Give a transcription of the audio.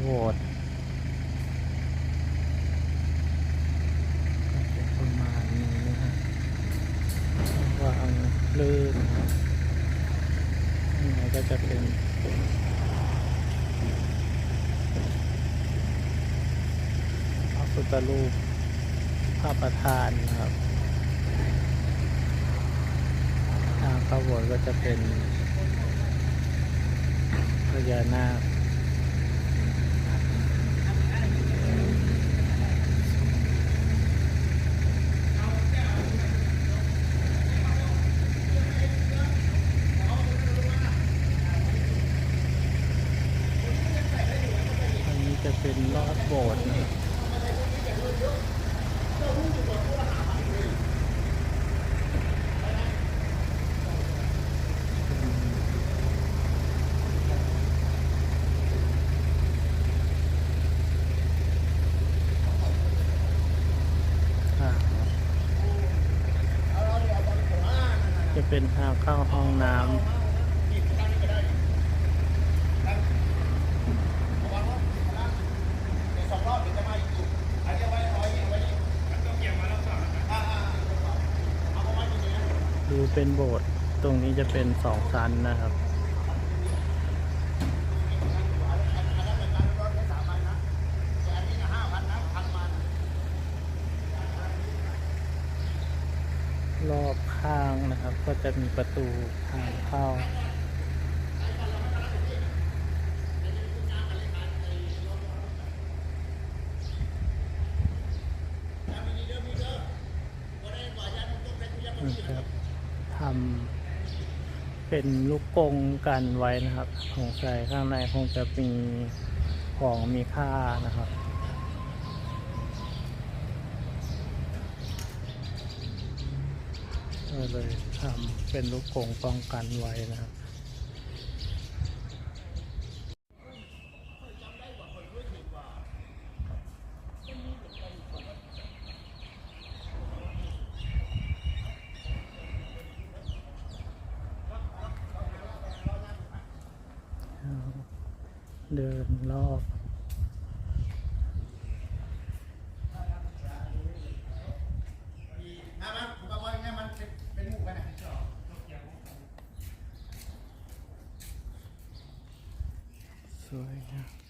โบสถ์ก็จะประมาณนี้นะฮะวางลื่นครับข้างในก็จะเป็นพระพุทธรูปพระประธานนะครับทางเข้าโบสถ์ก็จะเป็นพญานาคอันนี้ จะเป็นรอดโบสถ์นะครับจะเป็นทางเข้าห้องน้ำ ดูเป็นโบสถ์ตรงนี้จะเป็นสองชั้นนะครับ รอบข้างนะครับ ก็จะมีประตูทางเข้านะครับำเป็นลูกกงกันไว้นะครับสงสัยข้างในคงจะมีของมีค่านะครับก็เลยทำเป็นลูกกงป้องกันไว้นะครับ เดินรอบ น้ำมันผมก็ว่าอย่างเงี้ยมันเป็นเป็น เดินรอบสวยนะ